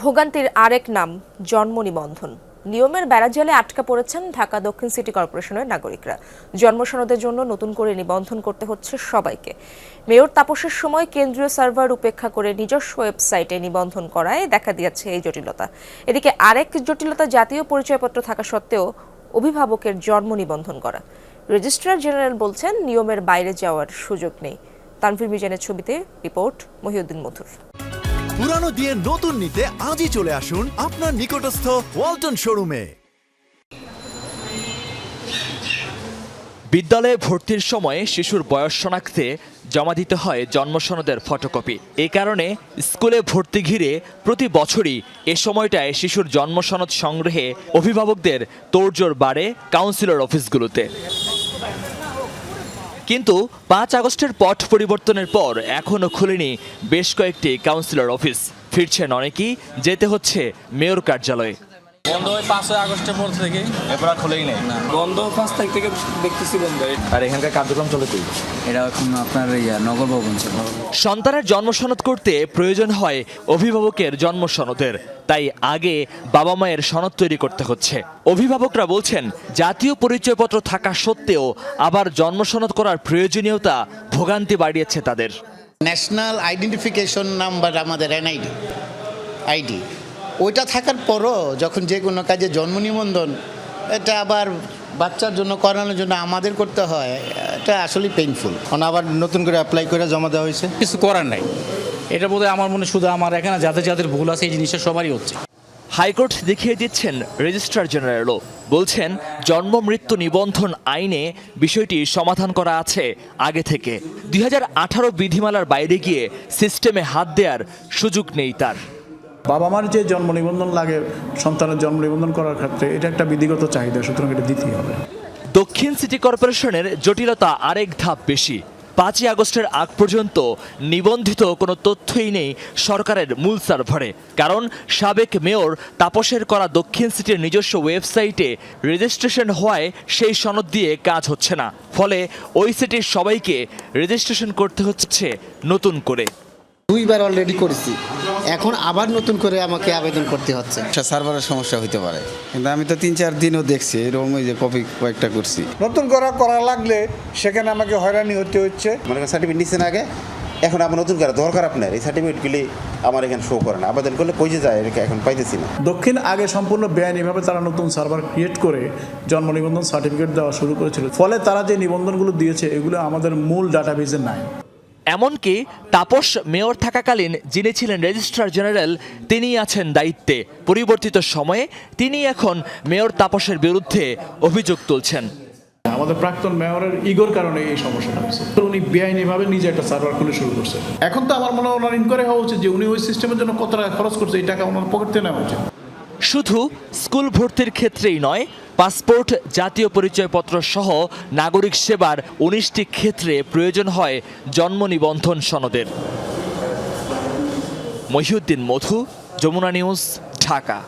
ভোগান্তির আরেক নাম, জন্ম নিবন্ধন। নিয়মের বেড়াজালে আটকা পড়েছেন ঢাকা দক্ষিণ সিটি কর্পোরেশনের নাগরিকরা। জন্মসনদের জন্য নতুন করে নিবন্ধন করতে হচ্ছে সবাইকে। মেয়র তাপসের সময় কেন্দ্রীয় সার্ভার উপেক্ষা করে নিজস্ব ওয়েবসাইটে নিবন্ধন করায় দেখা দিয়েছে এই জটিলতা। এদিকে আরেক জটিলতা জাতীয় পরিচয়পত্র থাকা সত্ত্বেও অভিভাবকের জন্ম নিবন্ধন করা। রেজিস্ট্রার জেনারেল বলছেন, নিয়মের বাইরে যাওয়ার সুযোগ নেই। তানভীর মিজানের ছবিতে রিপোর্ট, মহিউদ্দিন মধুর। পুরানো দিয়ে নতুন নিতে আজই চলে আসুন আপনার নিকটস্থ ওয়ালটন শোরুমে। বিদ্যালয়ে ভর্তির সময় শিশুর বয়স শনাক্তে জমা দিতে হয় জন্মসনদের ফটোকপি। এ কারণে স্কুলে ভর্তি ঘিরে প্রতি বছরই এ সময়টায় শিশুর জন্মসনদ সংগ্রহে অভিভাবকদের তোড়জোড় বাড়ে কাউন্সিলর অফিসগুলোতে। কিন্তু পাঁচ আগস্টের পথ পরিবর্তনের পর এখনও খুলেনি বেশ কয়েকটি কাউন্সিলর অফিস ফিরছেন অনেকেই, যেতে হচ্ছে মেয়র কার্যালয়ে। বন্ধ হয় পাঁচই আগস্টের পর থেকে। এরপর আর খোলেই নেই। না। বন্ধ পাঁচ তারিখ থেকে দেখতেছি বন্ধ আর এখানকার কার্যক্রম চলে কই এটা এখন আপনার ইয়া নগর ভবন সন্তানের জন্মসনদ করতে প্রয়োজন হয় অভিভাবকের জন্ম জন্মসনদের। তাই আগে বাবা মায়ের সনদ তৈরি করতে হচ্ছে। অভিভাবকরা বলছেন জাতীয় পরিচয়পত্র থাকা সত্ত্বেও আবার জন্ম জন্মসনদ করার প্রয়োজনীয়তা ভোগান্তি বাড়িয়েছে তাদের। ন্যাশনাল আইডেন্টিফিকেশন নাম্বার আমাদের এনআইডি আইডি ওইটা থাকার পরও যখন যে কোনো কাজে জন্ম নিবন্ধন এটা আবার বাচ্চার জন্য করানোর জন্য আমাদের করতে হয় এটা আসলে পেইনফুল এখন আবার নতুন করে অ্যাপ্লাই করে জমা দেওয়া হয়েছে? কিছু করার নাই। এটা বোধহয় আমার মনে শুধু আমার এখানে যাদের যাদের ভুল আছে এই জিনিসটা সবারই হচ্ছে। হাইকোর্ট দেখিয়ে দিচ্ছেন রেজিস্ট্রার জেনারেলও বলছেন জন্ম মৃত্যু নিবন্ধন আইনে বিষয়টি সমাধান করা আছে আগে থেকে। দুই হাজার আঠারো বিধিমালার বাইরে গিয়ে সিস্টেমে হাত দেওয়ার সুযোগ নেই তার। বাবা মার যে জন্ম নিবন্ধন লাগে, সন্তানের জন্ম নিবন্ধন করার ক্ষেত্রে এটা একটা বিধিগত চাহিদা, সুতরাং এটা দিতেই হবে। দক্ষিণ সিটি কর্পোরেশনের জটিলতা আরেক ধাপ বেশি। পাঁচই আগস্টের আগ পর্যন্ত নিবন্ধিত কোনো তথ্যই নেই সরকারের মূল সার্ভারে, কারণ সাবেক মেয়র তাপসের করা দক্ষিণ সিটির নিজস্ব ওয়েবসাইটে রেজিস্ট্রেশন হওয়ায় সেই সনদ দিয়ে কাজ হচ্ছে না। ফলে ওই সিটির সবাইকে রেজিস্ট্রেশন করতে হচ্ছে নতুন করে। দুইবার অলরেডি করেছি। এখন আবার নতুন করে আমাকে আবেদন করতে হচ্ছে। একটা সার্ভারের সমস্যা হতে পারে। কিন্তু আমি তো তিন চার দিনও দেখছি এরকম ওই যে কপি কয়েকটা করছি। নতুন করা করা লাগলে সেখানে আমাকে হয়রানি হতে হচ্ছে। মানে সার্টিফিকেট নিচ্ছেন আগে এখন আমার নতুন করে দরকার আপনার। এই সার্টিফিকেটগুলি আমার এখানে শো করে না। আবেদন করলে পৌঁছে যায় এটাকে এখন পাইতেছি না। দক্ষিণ আগে সম্পূর্ণ বেআইনিভাবে তারা নতুন সার্ভার ক্রিয়েট করে জন্ম নিবন্ধন সার্টিফিকেট দেওয়া শুরু করেছিল। ফলে তারা যে নিবন্ধনগুলো দিয়েছে এগুলো আমাদের মূল ডাটাবেজে নাই। এমনকি তাপস মেয়র থাকাকালীন যিনি ছিলেন রেজিস্ট্রার জেনারেল, তিনি আছেন দায়িত্বে। পরিবর্তিত সময়ে তিনি এখন মেয়র তাপসের বিরুদ্ধে অভিযোগ তুলছেন। আমাদের প্রাক্তন মেয়রের ইগোর কারণে এই সমস্যাটা হচ্ছে তো উনি বেআইনিভাবে নিজে একটা সার্ভার খুলে শুরু করছে। এখন তো আমার মনে হয় ওনার ইনকোয়ারি হওয়া উচিত যে উনি ওই সিস্টেমের জন্য কত টাকা খরচ করছে, এই টাকা ওনার পকেট থেকে নেওয়া উচিত। শুধু স্কুল ভর্তির ক্ষেত্রেই নয়, পাসপোর্ট, জাতীয় পরিচয়পত্র সহ নাগরিক সেবার উনিশটি ক্ষেত্রে প্রয়োজন হয় জন্ম নিবন্ধন সনদের। মহিউদ্দিন মধু, যমুনা নিউজ, ঢাকা।